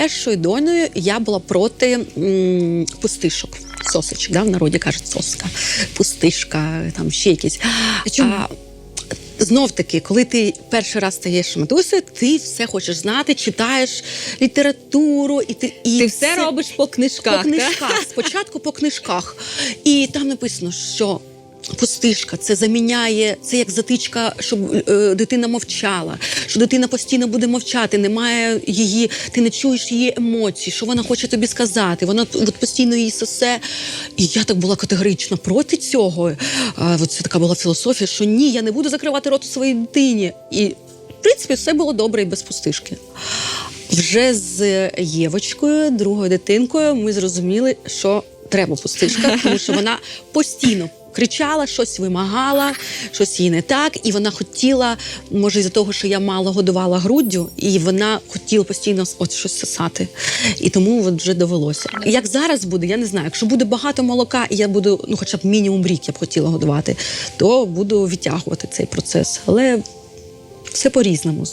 першою донею я була проти м, пустишок. Сосочок, да, в народі кажуть соска, пустишка, там ще якісь. А чому? Знов таки, коли ти перший раз стаєш матусею, ти все хочеш знати, читаєш літературу, і ти і Ти все робиш по книжках. по книжках, спочатку по книжках. І там написано, що пустишка це заміняє, це як затичка, щоб е, дитина мовчала, що дитина постійно буде мовчати, немає її, ти не чуєш її емоцій, що вона хоче тобі сказати. Вона от постійно її сосе. І я так була категорично проти цього. А, от це така була філософія, що ні, я не буду закривати рот своїй дитині. І в принципі все було добре і без пустишки. Вже з Євочкою, другою дитинкою, ми зрозуміли, що треба пустишка, тому що вона постійно кричала, щось вимагала, щось їй не так. І вона хотіла, може, із-за того, що я мало годувала груддю, і вона хотіла постійно от щось сосати. І тому от вже довелося. Як зараз буде, я не знаю. Якщо буде багато молока, і я буду, ну хоча б мінімум рік я б хотіла годувати, то буду відтягувати цей процес. Але все по-різному.